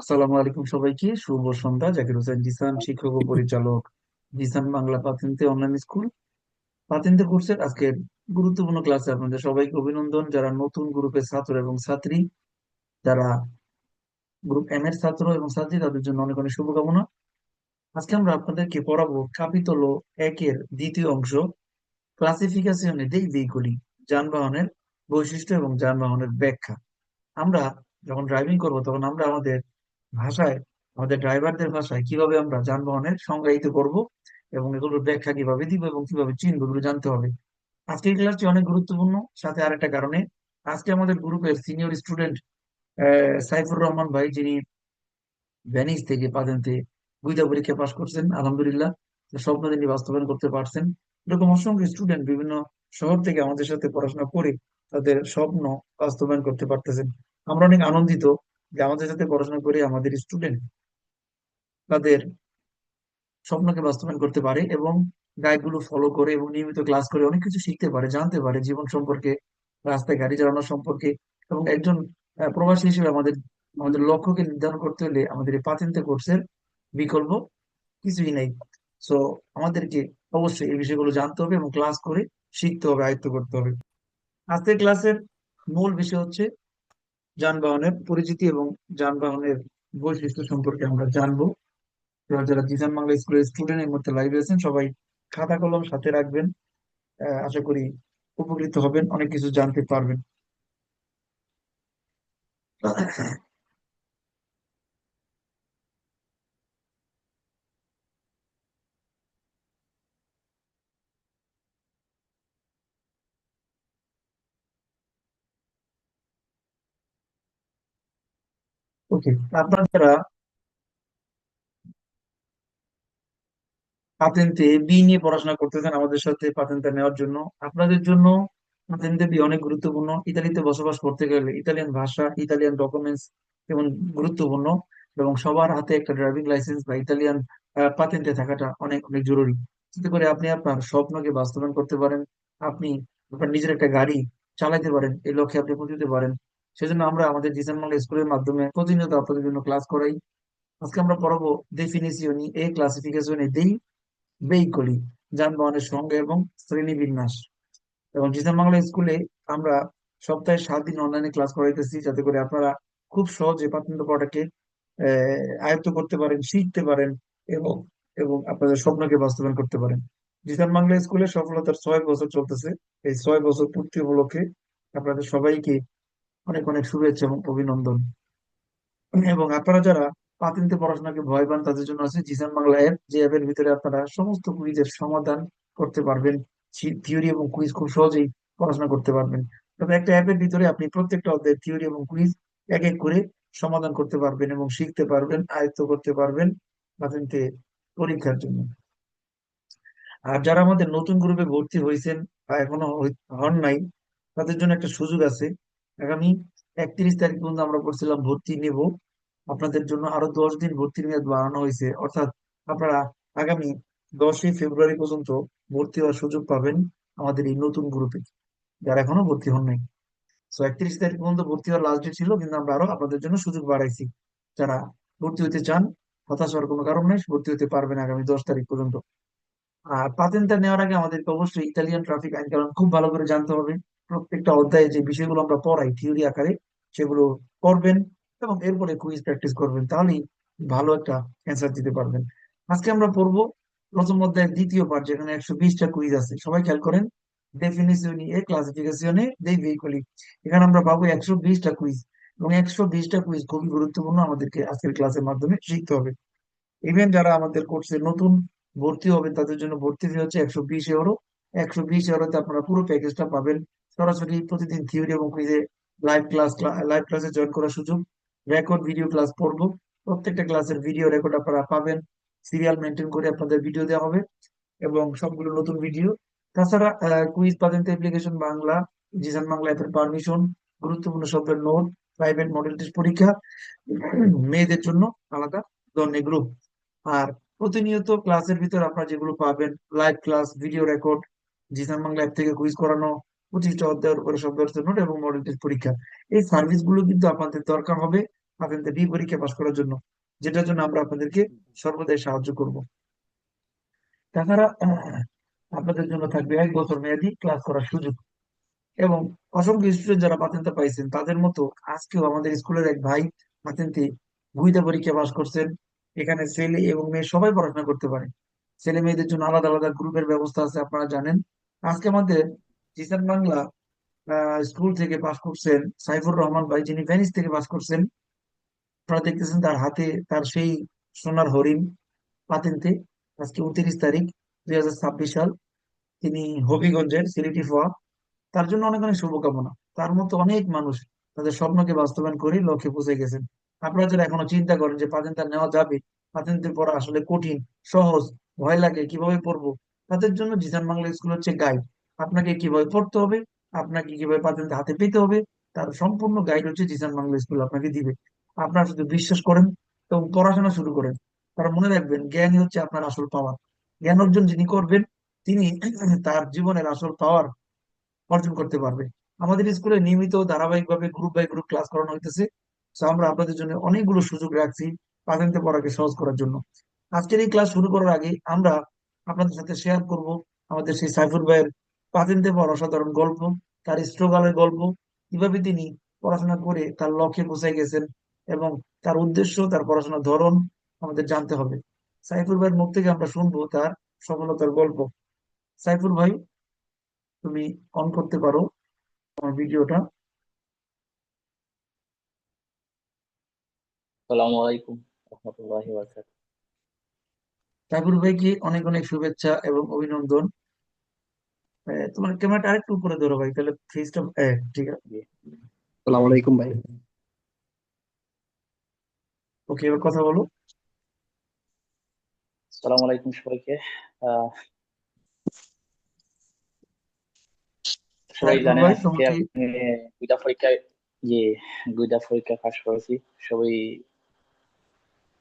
আসসালামু আলাইকুম সবাইকে। শুভ সন্ধ্যা। জাকির হোসেন জিসান, শিক্ষক ও পরিচালক জিসান বাংলা পাতেন্তে অনলাইন স্কুল পাতেন্তে কোর্সের আজকের গুরুত্বপূর্ণ ক্লাসে আপনাদের সবাইকে অভিনন্দন। যারা নতুন গ্রুপের ছাত্র এবং ছাত্রী, যারা গ্রুপ এম এর ছাত্র এবং ছাত্রী, তাদের জন্য অনেক অনেক শুভকামনা। আজকে আমরা আপনাদেরকে পড়াবো কাপিতল একের দ্বিতীয় অংশ। ক্লাসিফিকেশনে দেই দিকগুলি, যানবাহনের বৈশিষ্ট্য এবং যানবাহনের ব্যাখ্যা। আমরা যখন ড্রাইভিং করব, তখন আমরা আমাদের ভাষায়, আমাদের ড্রাইভারদের ভাষায় কীভাবে আমরা যানবাহনের সংজ্ঞায়িত করব এবং এগুলোর ব্যাখ্যা কীভাবে দিব এবং কীভাবে চিনব এগুলো জানতে হবে? আজকের ক্লাসটি অনেক গুরুত্বপূর্ণ। সাথে আরেকটা কারণে, আজকে আমাদের গ্রুপের সিনিয়র স্টুডেন্ট সাইফুর রহমান ভাই, যিনি ভ্যানিস থেকে পাদেন্তে বুইদা পরীক্ষা পাশ করছেন, আলহামদুলিল্লাহ। স্বপ্ন তিনি বাস্তবায়ন করতে পারছেন। এরকম অসংখ্য স্টুডেন্ট বিভিন্ন শহর থেকে আমাদের সাথে পড়াশোনা করে তাদের স্বপ্ন বাস্তবায়ন করতে পারতেছেন। আমরা অনেক আনন্দিত যে আমাদের সাথে পড়াশোনা করে আমাদের স্টুডেন্ট তাদের স্বপ্নকে বাস্তবায়ন করতে পারে এবং গাইডগুলো ফলো করে এবং নিয়মিত ক্লাস করে অনেক কিছু শিখতে পারে, জানতে পারে জীবন সম্পর্কে, রাস্তায় গাড়ি চালানো সম্পর্কে এবং একজন প্রবাসী হিসেবে আমাদের আমাদের লক্ষ্যকে নির্ধারণ করতে হলে আমাদের এই পাতেন্তে কোর্সের বিকল্প কিছুই নেই। সো আমাদেরকে অবশ্যই এই বিষয়গুলো জানতে হবে এবং ক্লাস করে শিখতে হবে, আয়ত্ত করতে হবে। আজকের ক্লাসের মূল বিষয় হচ্ছে যানবাহনের পরিচিতি এবং যানবাহনের বৈশিষ্ট্য সম্পর্কে আমরা জানব। যারা জিসান বাংলা স্কুলের স্টুডেন্ট এর মধ্যে লাইভে আছেন, সবাই খাতা কলম সাথে রাখবেন। আশা করি উপকৃত হবেন, অনেক কিছু জানতে পারবেন। ওকে আপনারা পাতেন্তে বি নিয়ে পড়াশোনা করতেছেন আমাদের সাথে পাতেন্তে নেওয়ার জন্য, আপনাদের জন্য পাতেন্তে বি অনেক গুরুত্বপূর্ণ। ইতালিতে বসবাস করতে গেলে ইতালিয়ান ভাষা, ইতালিয়ান ডকুমেন্টস যেমন গুরুত্বপূর্ণ এবং সবার হাতে একটা ড্রাইভিং লাইসেন্স বা ইতালিয়ান পাতেন্তে থাকাটা অনেক অনেক জরুরি। যাতে করে আপনি আপনার স্বপ্নকে বাস্তবায়ন করতে পারেন, আপনি আপনার নিজের একটা গাড়ি চালাতে পারেন, এই লক্ষ্যে আপনি পৌঁছতে পারেন। সেজন্য আমরা আমাদের জিসান বাংলা স্কুলের মাধ্যমে প্রতিনিয়ত আপনাদের জন্য ক্লাস করাই। আজকে আমরা পড়াবো ডেফিনিশন এ ক্লাসিফিকেশন দেই ভেহিকলি যানবাহনের সংজ্ঞা এবং শ্রেণীবিন্যাস। এবং জিসান বাংলা স্কুলে আমরা সপ্তাহে সাত দিন অনলাইনে ক্লাস করাইতেছি যাতে করে আপনারা খুব সহজে পড়াটাকে আহ, আয়ত্ত করতে পারেন শিখতে পারেন এবং এবং আপনাদের স্বপ্নকে বাস্তবায়ন করতে পারেন। জিসান বাংলা স্কুলে সফলতার ছয় বছর চলতেছে। এই ছয় বছর পূর্তি উপলক্ষে আপনাদের সবাইকে অনেক অনেক শুভেচ্ছা এবং অভিনন্দন। এবং আপনারা যারা পাতিনতে পড়াশোনাকে ভয় পান, তাদের জন্য আছে জিসান বাংলা অ্যাপ যে অ্যাপের ভিতরে আপনারা সমস্ত কুইজের সমাধান করতে পারবেন। থিওরি এবং কুইজ খুব সহজেই পড়াশোনা করতে পারবেন। তবে একটা অ্যাপের ভিতরে আপনি প্রত্যেকটা অধ্যায়ের থিওরি এবং কুইজ এক এক করে সমাধান করতে পারবেন এবং শিখতে পারবেন, আয়ত্ত করতে পারবেন পাতিনতে পরীক্ষার জন্য। আর যারা আমাদের নতুন গ্রুপে ভর্তি হয়েছেন বা এখনও হন নাই, তাদের জন্য একটা সুযোগ আছে। আগামী একত্রিশ তারিখ পর্যন্ত আমরা বলছিলাম ভর্তি নেব। আপনাদের জন্য আরও দশ দিন ভর্তির মেয়াদ বাড়ানো হয়েছে। অর্থাৎ আপনারা আগামী দশই ফেব্রুয়ারি পর্যন্ত ভর্তি হওয়ার সুযোগ পাবেন আমাদের এই নতুন গ্রুপে। যারা এখনও ভর্তি হন নাই তো একত্রিশ তারিখ পর্যন্ত ভর্তি হওয়ার লাস্ট ডেট ছিল, কিন্তু আমরা আরও আপনাদের জন্য সুযোগ বাড়াইছি। যারা ভর্তি হতে চান, হতাশ হওয়ার কোনো কারণ নেই, ভর্তি হতে পারবেন আগামী দশ তারিখ পর্যন্ত। আর পাতেন্টটা নেওয়ার আগে আমাদেরকে অবশ্যই ইতালিয়ান ট্রাফিক আইন কানুন খুব ভালো করে জানতে হবে। প্রত্যেকটা অধ্যায়ে যে বিষয়গুলো আমরা পড়াই থিওরি আকারে সেগুলো করবেন এবং এরপরে কুইজ প্র্যাকটিস করবেন, তাহলেই ভালো একটা অ্যান্সার দিতে পারবেন। আজকে আমরা পড়ব প্রথম অধ্যায়ের দ্বিতীয় পার্ট যেখানে একশো বিশটা কুইজ আছে। সবাই খেয়াল করেন ডেফিনিশন এ ক্লাসিফিকেশনে দেই ভেহিকলি এখানে আমরা পাবো একশো বিশটা কুইজ এবং একশো বিশটা কুইজ খুবই গুরুত্বপূর্ণ আমাদেরকে আজকের ক্লাসের মাধ্যমে শিখতে হবে। ইভেন যারা আমাদের কোর্সে নতুন ভর্তি হবেন, তাদের জন্য ভর্তি ফি হচ্ছে একশো বিশ ইউরো একশো বিশ ইউরোতে আপনারা পুরো প্যাকেজটা পাবেন। সরাসরি প্রতিদিন থিওরি এবং কুইজে লাইভ ক্লাস লাইভ ক্লাসে জয়েন করার সুযোগ রেকর্ড ভিডিও ক্লাস পড়ব। প্রত্যেকটা ক্লাসের ভিডিও রেকর্ড আপনারা পাবেন। সিরিয়াল মেনটেন করে আপনাদের ভিডিও দেওয়া হবে এবং সবগুলো নতুন ভিডিও তাছাড়া কুইজ পাবেন অ্যাপ্লিকেশন বাংলা জিসান বাংলা অ্যাপের পারমিশন গুরুত্বপূর্ণ শব্দের নোট প্রাইভেট মডেল টেস্ট পরীক্ষা, মেয়েদের জন্য আলাদা ধরনের গ্রুপ আর প্রতিনিয়ত ক্লাসের ভিতর আপনারা যেগুলো পাবেন live class video record Jisan Bangla app থেকে কুইজ করানো পঁচিশটা অধ্যায়ের উপরে শব্দ নোট এবং মডেল টেস্ট পরীক্ষা। এই সার্ভিসগুলো কিন্তু আপনাদের দরকার হবে পাতেন্তে বি পরীক্ষা পাশ করার জন্য, যেটার জন্য আমরা আপনাদেরকে সর্বদাই সাহায্য করব। তাছাড়া আপনাদের জন্য থাকবে এক বছর মেয়াদি ক্লাস করার সুযোগ। এবং অসংখ্য স্টুডেন্ট যারা পাতেন্তে পাইছেন, তাদের মতো আজকেও আমাদের স্কুলের এক ভাই পাতেন্তে বুইদা পরীক্ষা পাস করছেন। এখানে ছেলে এবং মেয়ে সবাই পড়াশোনা করতে পারে। ছেলে মেয়েদের জন্য আলাদা আলাদা গ্রুপের ব্যবস্থা আছে, আপনারা জানেন। আজকে আমাদের জিসান বাংলা স্কুল থেকে পাশ করছেন সাইফুর রহমান ভাই, যিনি ভেনিস থেকে পাশ করছেন। আপনারা দেখতেছেন তার হাতে, তার সেই সোনার হরিণ পাতেন্তে। আজকে উনত্রিশ তারিখ, দুই হাজার ছাব্বিশ সাল। তিনি হবিগঞ্জের সিলেটি ফোয়া। তার জন্য অনেক অনেক শুভকামনা। তার মতো অনেক মানুষ তাদের স্বপ্নকে বাস্তবায়ন করে লক্ষ্যে পৌঁছে গেছেন। আপনারা যারা এখনও চিন্তা করেন যে পাতেন্ট নেওয়া যাবে পাতেন্টের পড়া আসলে কঠিন, সহজ, ভয় লাগে, কীভাবে পড়ব? তাদের জন্য জিসান বাংলা স্কুল হচ্ছে গাইড আপনাকে কীভাবে পড়তে হবে, আপনাকে কীভাবে পাতেন্ট হাতে পেতে হবে, তার সম্পূর্ণ গাইড হচ্ছে জিসান বাংলা স্কুল আপনাকে দিবে। আপনারা শুধু বিশ্বাস করেন এবং পড়াশোনা শুরু করেন। তারা মনে রাখবেন, জ্ঞানই হচ্ছে আপনার আসল পাওয়ার। জ্ঞান অর্জন যিনি করবেন, তিনি তার জীবনের আসল পাওয়ার অর্জন করতে পারবে আমাদের স্কুলে নিয়মিত ধারাবাহিকভাবে গ্রুপ বাই গ্রুপ ক্লাস করানো হইতেছে। তো আমরা আপনাদের জন্য অনেকগুলো সুযোগ রাখছি পাঠানতে পড়াকে সহজ করার জন্য। আজকের এই ক্লাস শুরু করার আগে আমরা আপনাদের সাথে শেয়ার করব আমাদের সেই সাইফুর ভাইয়ের পাতেন্তে পড়া অসাধারণ গল্প তার স্ট্রাগলের গল্প কীভাবে তিনি পড়াশোনা করে তার লক্ষ্যে পৌঁছে গেছেন এবং তার উদ্দেশ্য তার পড়াশোনার ধরন আমাদের জানতে হবে। সাইফুর ভাইয়ের মুখ থেকে আমরা শুনব তার সফলতার গল্প। সাইফুর ভাই তুমি অন করতে পারো আমার ভিডিওটা। আসসালামু আলাইকুম রহমতুল্লাহি বারাকাতুহু। সাইফুর ভাইকে অনেক অনেক শুভেচ্ছা এবং অভিনন্দন। তোমার ক্যামেরাটা আরেকটু উপরে ধরো ভাই তাহলে ফেসটা ঠিক আছে। আসসালামু আলাইকুম ভাই। ওকে এবার কথা বলো। আসসালামু আলাইকুম সবাইকে। সবাই ভাই আজকে গুইদা পরীক্ষায় যে গুইদা পরীক্ষা পাশ করেছি। সবাই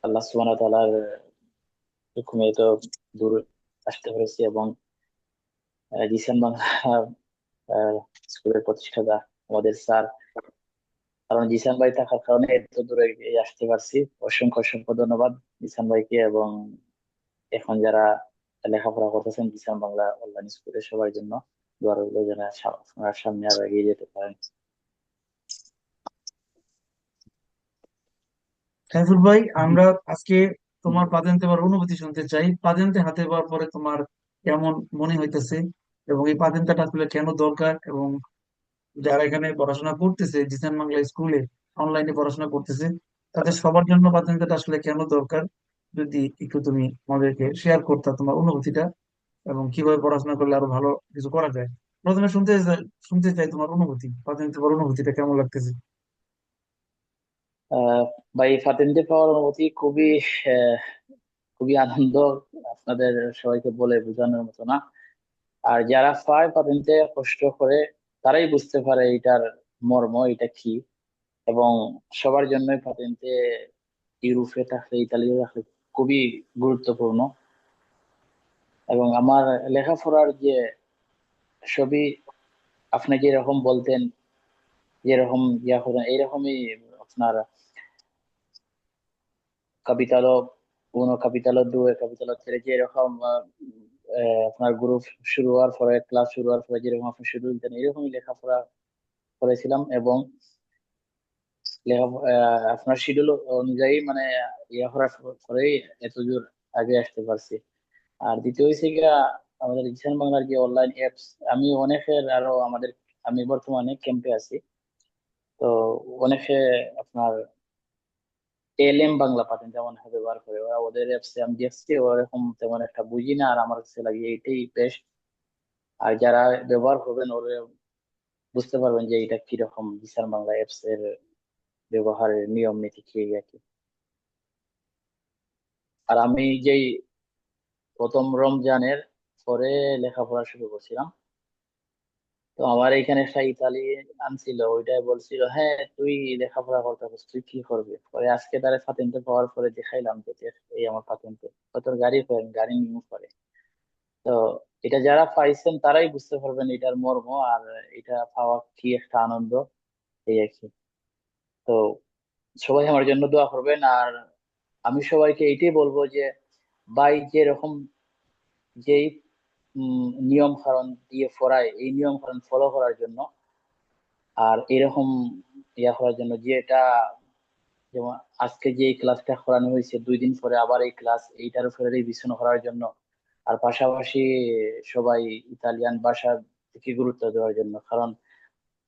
আল্লাহ সুবহানাহু ওয়া তাআলার হুকুমে তো দূর আসতে পেরেছি এবং জিসান বাংলা স্কুলের প্রতিষ্ঠাতা আমাদের স্যার। কারণ জিসান ভাই থাকার কারণে এত দূরে আসতে পারছি। অসংখ্য অসংখ্য ধন্যবাদ জিসান ভাইকে এবং এখন যারা লেখাপড়া করতেছেন জিসান বাংলা অনলাইন স্কুলে সবার জন্য দোয়া রইল যেন সামনে আরও এগিয়ে যেতে পারেন। সাইফুর ভাই, আমরা আজকে তোমার পাওয়ার অনুভূতি শুনতে চাই। পাতেন্তে হাতে পাওয়ার পরে তোমার কেমন মনে হইতেছে? এবং এই পাতেন্তাটা আসলে কেন দরকার? এবং যারা এখানে পড়াশোনা করতেছে, জিসান বাংলা স্কুলে অনলাইনে পড়াশোনা করতেছে, তাদের সবার জন্য পাতেন্তাটা আসলে কেন দরকার? যদি একটু তুমি আমাদেরকে শেয়ার করতা তোমার অনুভূতিটা এবং কীভাবে পড়াশোনা করলে আরও ভালো কিছু করা যায়। প্রথমে শুনতে শুনতে চাই তোমার অনুভূতি পাতেন্তে পাওয়ার অনুভূতিটা কেমন লাগতেছে? ভাই ফাতেন্তে পাওয়ার অনুভূতি খুবই খুবই আনন্দ। আপনাদের সবাইকে বলে বোঝানোর মতো না। আর যারা পায় পাতেন্তে কষ্ট করে, তারাই বুঝতে পারে এটার মর্ম এটা কি। এবং সবার জন্যই পাতেন্তে ইউরোপে থাকলে ইতালিতে থাকলে খুবই গুরুত্বপূর্ণ। এবং আমার লেখাপড়ার যে সবই আপনি যেরকম বলতেন, যেরকম ইয়া করেন এইরকমই আপনার capitalo 1 capitalo 2 capitalo 3 যেরকম আপনার গ্রুপ শুরু হওয়ার পরে ক্লাস শুরু হওয়ার পরে যেরকম আপনি শুরু দিতেন এরকমই লেখাপড়া করেছিলাম এবং আপনার শিডিউল অনুযায়ী মানে ইয়া করার পরেই এত দূর আগে আসতে পারছি। আর দ্বিতীয় হচ্ছে গিয়া আমাদের জিসান বাংলার যে অনলাইন অ্যাপস আমি অনেকের আরও আমাদের, আমি বর্তমানে ক্যাম্পে আছি। তো অনেকে আপনার এলএম বাংলা পাতেন যেমন ব্যবহার করে, ওরা ওদের অ্যাপসে আমি দেখছি ওরকম তেমন একটা বুঝি না, আর আমার কাছে লাগে এটাই বেস্ট আর যারা ব্যবহার করবেন, ওরা বুঝতে পারবেন যে এটা কীরকম বিশাল বাংলা অ্যাপস এর ব্যবহারের নিয়ম, নীতি কি আর আর আমি যেই প্রথম রমজানের পরে লেখাপড়া শুরু করছিলাম তো আমার এখানে একটা ইতালি আনছিল, ওইটাই বলছিল হ্যাঁ তুই লেখাপড়া করতে পারছিস তুই কি করবি? পরে আজকে তারা পাতেন্টে পাওয়ার পরে দেখাইলাম যে এই আমার পাতেন্টে তোর গাড়ি করেন গাড়ি নিউ করে তো এটা যারা পাইছেন তারাই বুঝতে পারবেন এটার মর্ম আর এটা পাওয়া কি একটা আনন্দ, এই আর কি। তো সবাই আমার জন্য দোয়া করবেন আর আমি সবাইকে এইটাই বলব যে, ভাই, যেরকম যেই উম, নিয়ম কারণ দিয়ে পড়ায় এই নিয়ম কারণ ফলো করার জন্য আর এরকম ইয়া করার জন্য যে এটা যেমন আজকে যে এই ক্লাসটা করানো হয়েছে দুই দিন পরে আবার এই ক্লাস এইটার উপরে রিভিশন করার জন্য আর পাশাপাশি সবাই ইতালিয়ান ভাষার দিকে গুরুত্ব দেওয়ার জন্য। কারণ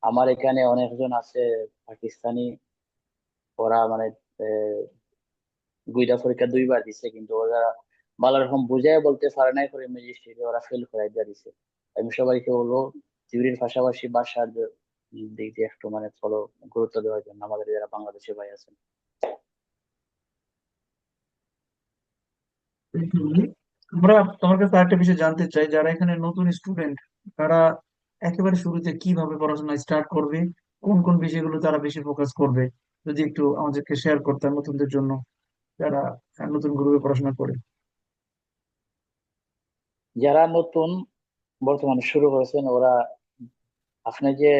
আমার এখানে অনেকজন আছে পাকিস্তানি ওরা মানে গুইদা পরীক্ষা দুইবার দিছে কিন্তু ওরা ভালো রকম বুঝায় বলতে পারে নাই করে ম্যাজিস্ট্রেটে ওরা ফেল করে দিয়ে আমি সবাইকে বলব থিওরির পাশাপাশি যে দিক দিয়ে একটু মানে ফলো গুরুত্ব দেওয়ার জন্য আমাদের যারা বাংলাদেশে ভাই আছেন। আমরা তোমার কাছে আরেকটা বিষয় জানতে চাই, যারা এখানে নতুন স্টুডেন্ট তারা একেবারে শুরুতে কীভাবে পড়াশোনা স্টার্ট করবে, কোন কোন বিষয়গুলো তারা বেশি ফোকাস করবে? যদি একটু আমাদেরকে শেয়ার করতেন নতুনদের জন্য, যারা নতুন গ্রুপে পড়াশোনা করে। যারা নতুন বর্তমানে শুরু করেছেন, ওরা আপনি যে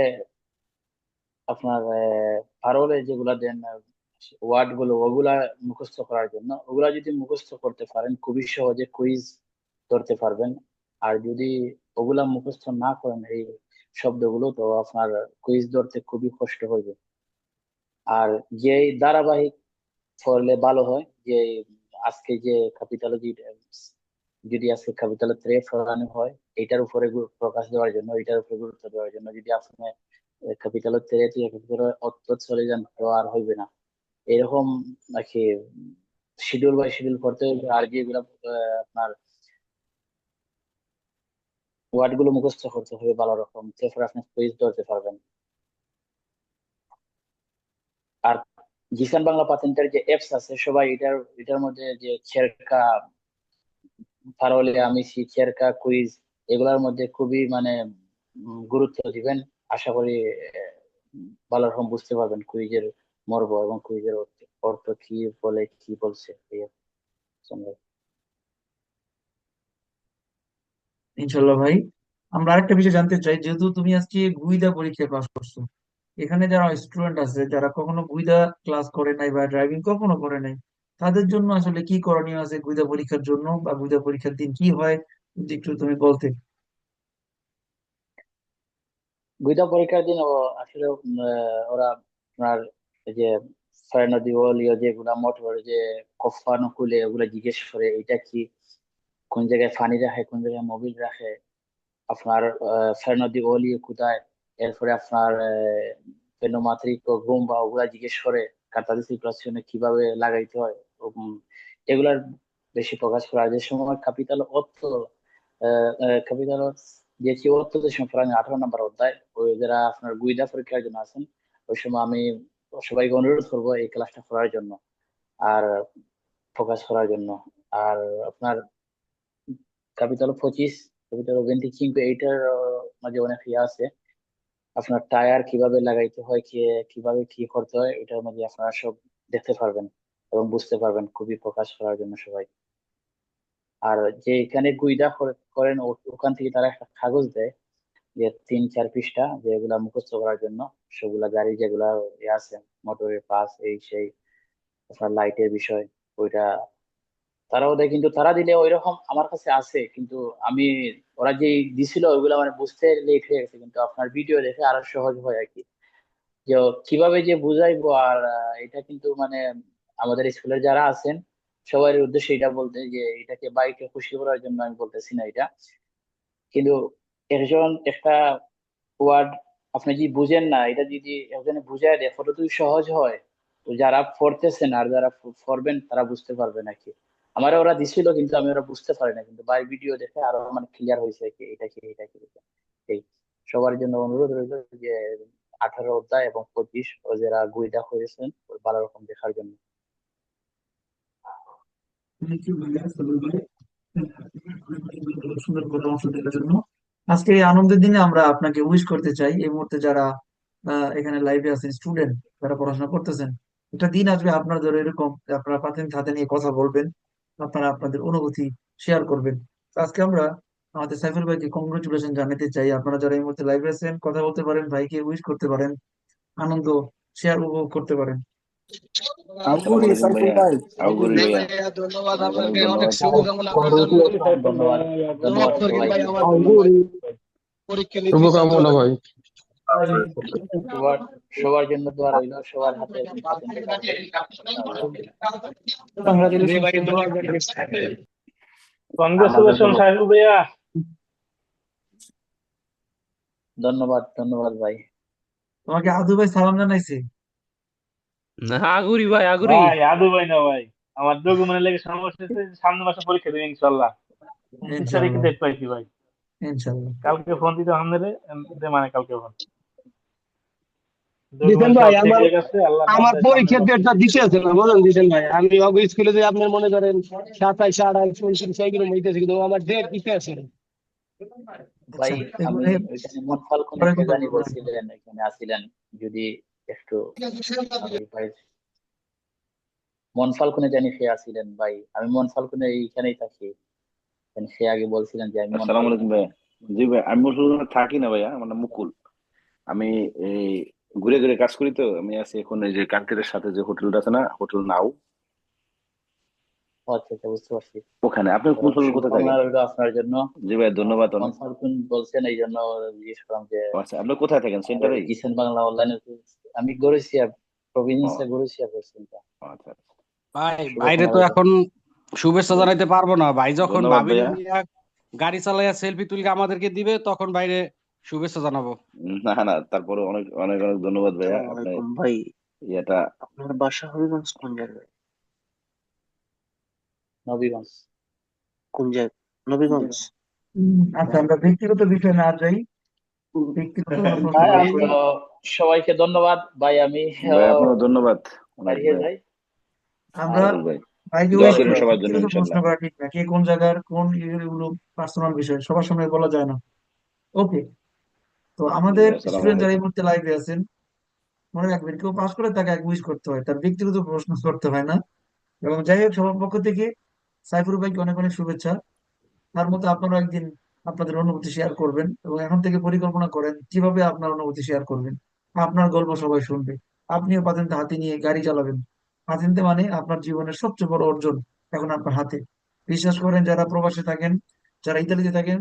আপনার পারলে যেগুলা দেন ওয়ার্ডগুলো, ওগুলা মুখস্থ করার জন্য, ওগুলা যদি মুখস্থ করতে পারেন, খুবই সহজে কুইজ ধরতে পারবেন। আর যদি ওগুলা মুখস্থ না করেন, এই শব্দগুলো, তো আপনার কুইজ ধরতে খুবই কষ্ট হবে আর যে ধারাবাহিক পড়লে ভালো হয় যে আজকে যে ক্যাপিটালজি যদি আজকে ক্যাপিটাল থ্রে পড়ানো হয়, এটার উপরে প্রকাশ দেওয়ার জন্য, এটার উপরে গুরুত্ব দেওয়ার জন্য যদি আপনি ক্যাপিটাল থ্রে থেকে ক্যাপিটাল অর্থ চলে যান তো আর হইবে না। এরকম নাকি শিডিউল বাই শিডিউল করতে হবে আর যেগুলো আপনার ওয়ার্ডগুলো মুখস্থ করতে হবে ভালো রকম তারপরে আপনি কুইজ ধরতে পারবেন। আর জিসান বাংলা পাতেন্টের যে অ্যাপস আছে, সবাই এটার এটার মধ্যে যে চেরকা পারলে আমি চেরকা কুইজ এগুলোর মধ্যে খুবই মানে গুরুত্ব দিবেন। আশা করি ভালো রকম বুঝতে পারবেন কুইজের মর্ম এবং কুইজের অর্থ কি বলে, কি বলছে ইনশাল্লাহ ভাই, আমরা আরেকটা বিষয় জানতে চাই। যেহেতু তুমি আজকে গুইদা পরীক্ষায় পাস করছ, এখানে যারা স্টুডেন্ট আছে, যারা কখনো গুইদা ক্লাস করে নাই বা ড্রাইভিং কখনো করে নাই তাদের জন্য আসলে কি করণীয় আছে গুইদা পরীক্ষার জন্য বা গুইদা পরীক্ষার দিন কি হয়, যদি একটু তুমি বলতে। গুইদা পরীক্ষার দিন আসলে ওরা আপনার যে যেগুলা মোটর যে কফানুকুলে ওগুলা জিজ্ঞেস করে এটা কি? কোন জায়গায় পানি রাখে, কোন জায়গায় মোবিল রাখে? আপনার ওলিও কোথায় এরপরে আপনার পেনোমাত্রিক ও গুম্বা ওগুলা জিজ্ঞেস করে কাতাদি কীভাবে লাগাইতে হয়? এগুলার বেশি প্রকাশ করা যে সময় ক্যাপিটাল অর্থ ক্যাপিটাল দিয়েছি অর্থ, যে সময় আঠারো নম্বর অধ্যায়, ওই যারা আপনার গুইদা পরীক্ষার জন্য আছেন, ওই সময় আমি সবাইকে অনুরোধ করব এই ক্লাসটা করার জন্য আর ফোকাস করার জন্য। আর আপনার ক্যাপিটাল পঁচিশ ক্যাপিটাল ভেন্টি চিঙ্কু এইটার মাঝে অনেক ইয়ে আছে। আপনার টায়ার কীভাবে লাগাইতে হয়, কি, কীভাবে কি করতে হয়, এটার মধ্যে আপনারা সব দেখতে পারবেন। এবং বুঝতে পারবেন খুবই প্রকাশ করার জন্য সবাই। আর যে এখানে গুইদা করেন ওখান থেকে তারা একটা কাগজ দেয় যে তিন চার পৃষ্ঠা যেগুলা মুখস্থ করার জন্য। সেগুলা গাড়ি যেগুলা আছে, মোটরের পাস, এই সেই আপনার লাইটের বিষয়, ওইটা তারাও দেয়। কিন্তু তারা দিলে ওইরকম আমার কাছে আছে, কিন্তু আমি, ওরা যে দিছিল ওইগুলা মানে বুঝতে লেট হয়ে গেছে, কিন্তু আপনার ভিডিও দেখে আরও সহজ হয় আর কি। যে কীভাবে যে বুঝাইবো আর এটা কিন্তু মানে আমাদের স্কুলের যারা আছেন সবার উদ্দেশ্যে এটা বলতে যে এটাকে বাইকে খুশি করার জন্য আমি বলতেছি না এটা। কিন্তু একজন একটা ওয়ার্ড আপনি যদি বুঝেন না, এটা যদি একজনে বুঝাই দেয়, ফটো তুই সহজ হয়। তো যারা পড়তেছেন আর যারা পড়বেন, তারা বুঝতে পারবে নাকি? আমার ওরা দিছিল, কিন্তু আমি ওরা বুঝতে পারি না। কিন্তু বাই ভিডিও দেখে আরও মানে ক্লিয়ার হয়েছে কি, এটা কি এটা কি। এই সবার জন্য অনুরোধ রইল যে আঠারো অধ্যায় এবং পঁচিশ ও যারা গুইদা হয়েছেন ভালো রকম দেখার জন্য। সুন্দর জন্য। আজকে এই আনন্দের দিনে আমরা আপনাকে উইশ করতে চাই, এই মুহূর্তে যারা এখানে লাইভে আছেন স্টুডেন্ট যারা পড়াশোনা করতেছেন, একটা দিন আসবে আপনাদের এরকম, আপনারা পাতেন হাতে নিয়ে কথা বলবেন, আপনারা আপনাদের অনুভূতি শেয়ার করবেন। আজকে আমরা আমাদের সাইফুল ভাইকে কংগ্রেচুলেশন জানাতে চাই। আপনারা যারা এই মুহূর্তে লাইভে আছেন, কথা বলতে পারেন, ভাইকে উইশ করতে পারেন, আনন্দ শেয়ার উপভোগ করতে পারেন। আঙ্গুরি সাইফুল ভাই আউগুরি ভাইয়া ধন্যবাদ আপনাকে ধন্যবাদ। অনেক শুভকামনা ধন্যবাদ। ধন্যবাদ। ভাই সবাইকে। পরীক্ষা নিতে শুভকামনা ভাই। সবার সবার জন্য দোয়া রইল সবার হাতে কংগ্রেচুলেশন সাহেব ভাইয়া ধন্যবাদ ধন্যবাদ ভাই। তোমাকে আদু ভাই সালাম জানাইছে। না আগুরি ভাই আগুরি। ভাই আদু ভাই না ভাই। আমার ডকুমেন্ট লেগে সমস্যা সামনে মাসে পরীক্ষা দেবে তারিখে ইনশাল্লাহ। ডেট পাইছি ভাই। ইনশাল্লাহ। কালকে ফোন দিতে আমাদের মানে কালকে ফোন দিতেন ভাই, আমার- আমার পরীক্ষার ডেটটা দিতে আছে না বুঝলেন দিতেন ভাই। আমি অগ স্কুলে যে আপনার মনে করেন সাতাইশ আঠাইশ উনত্রিশ সেইগুলো হইতেছে কিন্তু আমার ডেট দিতে আছে ভাই আচ্ছা, আমি এগুলো- কোন জানি বলছিলেন এখানে আসিলেন যদি একটু ভাই মনফাল কোনে জানি সে আসিলেন ভাই। আমি মনফাল কোনে এইখানেই থাকি। মানে সে আগে বলছিলেন যে আমি আসসালামু আলাইকুম ভাইয়া। জি ভাই আমি মুসলমান থাকি না ভাইয়া। আমার নাম মুকুল। আমি এই ঘুরে ঘুরে কাজ করি তো। আমি আছি এখন এই যে কার্কেটের সাথে যে হোটেলটা আছে না হোটেল নাও। আচ্ছা আচ্ছা বুঝতে পারছি। ওখানে। আপনি কোন হোটেল কোথায় থাকেন? আপনার জন্য। জি ভাই ধন্যবাদ অনেক। বলছেন এই জন্য জিজ্ঞেস করলাম যে আচ্ছা আপনি কোথায় থাকেন? সেন্টারে? কিষেন বাংলা অনলাইনে আমি গড়েছিয়া প্রভিন্সে গড়েছিয়া পড়ছিলাম। আচ্ছা ভাই বাইরে তো এখন শুভেচ্ছা জানাইতে পারব না। ভাই যখন ভাবি গাড়ি চালাইয়া সেলফি তুলকে আমাদেরকে দিবে তখন বাইরে শুভেচ্ছা জানাব। না না তারপরে অনেক অনেক অনেক ধন্যবাদ ভাইয়া। আপনি ভাই। ইয়েটা আপনার বাসা হবিগঞ্জ কোন জায়গায়? নবীগঞ্জ। কোন জায়গায় নবীগঞ্জ? আচ্ছা আমরা ব্যক্তিগত বিষয়ে না যাই। সবাইকে ধন্যবাদ। ভাই আমি ধন্যবাদ। আমরা কে কোন জায়গার কোন এগুলো পার্সোনাল বিষয় সবার সামনে বলা যায় না। ওকে তো আমাদের স্টুডেন্ট যারা এই। মুহূর্তে লাইভে আছেন মনে রাখবেন কেউ পাস করে তাকে এক উইশ করতে হয়। তার ব্যক্তিগত প্রশ্ন করতে হয় না। এবং যাই হোক সবার পক্ষ থেকে সাইফুর ভাইকে অনেক অনেক শুভেচ্ছা। তার মতো আপনারা একদিন আপনাদের অনুভূতি শেয়ার করবেন এবং এখন থেকে পরিকল্পনা করেন কীভাবে আপনার অনুভূতি শেয়ার করবেন। আপনার গল্প সবাই শুনবে। আপনিও পাতেন্তে হাতে নিয়ে গাড়ি চালাবেন। পাতেন্তে মানে আপনার জীবনের সবচেয়ে বড় অর্জন এখন আপনার হাতে। বিশ্বাস করেন, যারা প্রবাসে থাকেন, যারা ইতালিতে থাকেন,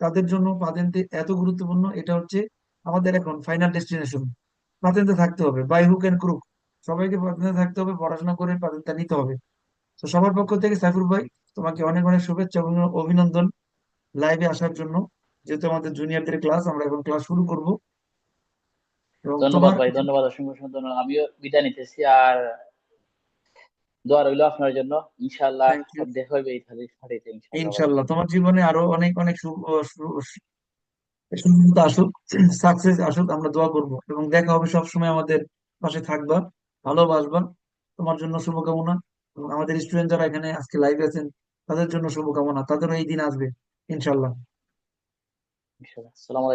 তাদের জন্য পাতেন্তে এত গুরুত্বপূর্ণ, এটা হচ্ছে আমাদের এখন ফাইনাল ডেস্টিনেশন পাতেন্তে থাকতে হবে বাই হুক এন্ড ক্রুক সবাইকে পাতেন্তে থাকতে হবে, পড়াশোনা করে পাতেন্তে নিতে হবে। তো সবার পক্ষ থেকে সাইফুর ভাই, তোমাকে অনেক অনেক শুভেচ্ছা এবং অভিনন্দন। লাইভে আসার জন্য যেহেতু আমাদের জুনিয়রদের ক্লাস আমরা এখন ক্লাস শুরু করব। ধন্যবাদ ভাই ধন্যবাদ অসংখ্য ধন্যবাদ। আমিও বিদায় নিতেছি আর দোয়া রইল আপনার জন্য। ইনশাআল্লাহ. দেখা হবে এই ইনশাআল্লাহ। তোমার জীবনে আরও অনেক অনেক সুন্দরতা আসুক সাকসেস আসুক আমরা দোয়া করব। এবং দেখা হবে সব সময় আমাদের পাশে থাকবা ভালোবাসবা। তোমার জন্য শুভকামনা। এবং আমাদের স্টুডেন্ট যারা এখানে আজকে লাইভে আছেন তাদের জন্য শুভকামনা। তাদেরও এই দিন আসবে। ইনশাল্লাহ আলাইকুম।